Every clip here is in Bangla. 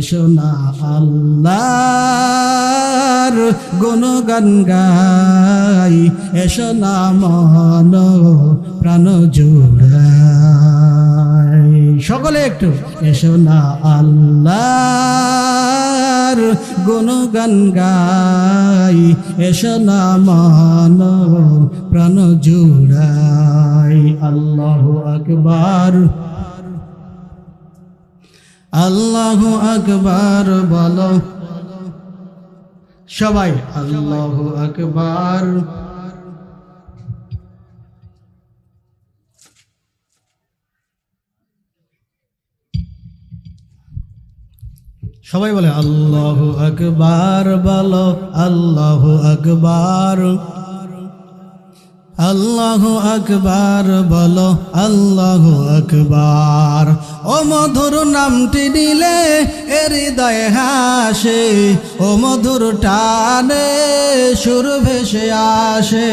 শোনা আল্লাহর গুণগান গাই এসো না মন প্রাণ জুড়াই। সকলে একটু এসো না আল্লাহর গুণগান গাই এসো না মন প্রাণ জুড়াই। আল্লাহ আকবার। আল্লাহ আকবার বলো। সবাই আল্লাহ আকবার। সবাই বলে আল্লাহ আকবার বলো আল্লাহ আকবার। আল্লাহ আকবার বলো, আল্লাহ আকবার। ও মধুর নামটি এ হৃদয় হাসে, ও মধুর টানে সুর ভেসে আসে।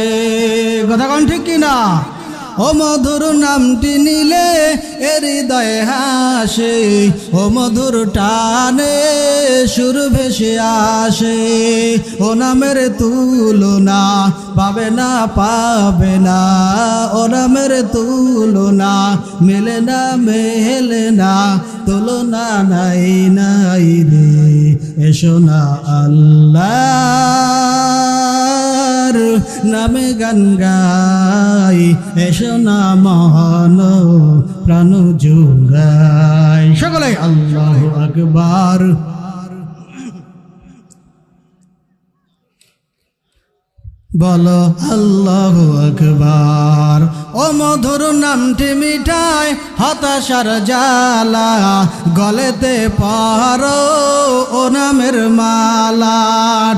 কথা কন ঠিক কিনা? ও মধুর নামটি নিলে হৃদয় হাসে, ও মধুর টানে সুর ভেসে আসে। ও নামের তুলনা পাবে না পাবে না। ও নামের তুলনা মেলে না মেলে না। তুলনা নাই নাই রে। এসো না আল্লাহর নামে গান গাই। এসো না মহান প্রাণ জুগাই সকলে আল্লাহ আকবার। বলো আল্লাহ আকবার। ও মধুর নামটি মিঠাই হতাশার জালা গলেতে পারো ও নামের মালা।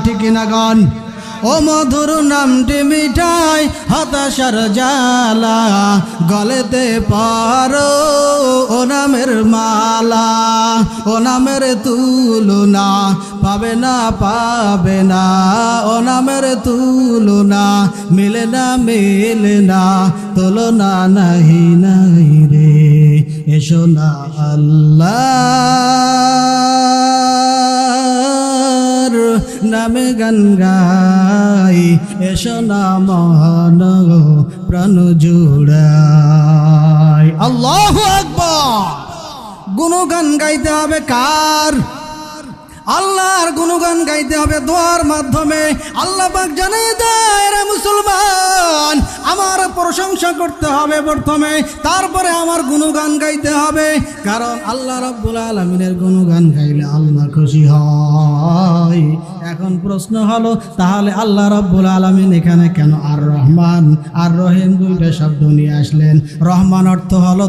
ঠিক না গান ও মধুর নামটি মিঠাই হতাশার জালা গলেতে পারো ও নামের মালা। ও নামের তুলনা পাবে না পাবে না। ও নামের তুলনা মিলে না মিলে না, তুলনা নাহি নাই রে। এসো না আল্লাহ নামে গান গাই। এসো না মহান প্রাণ জুড়াই। আল্লাহ আকবার। গুণগান গাইতে হবে কার? আল্লাহর গুণগান গাইতে হবে দোয়ার মাধ্যমে। আল্লাহ পাক জানিয়ে দেয়, রে মুসলমান, আমার প্রশংসা করতে হবে প্রথমে, তারপরে আমার গুণগান গাইতে হবে। কারণ আল্লাহ রাব্বুল আলমিনের গুণগান গাইলে আল্লাহ খুশি হয়। এখন প্রশ্ন হলো, তাহলে আল্লাহ রাব্বুল আলমিন এখানে কেন আর রহমান আর রহিম দুইটা শব্দ নিয়ে আসলেন? রহমান অর্থ হলো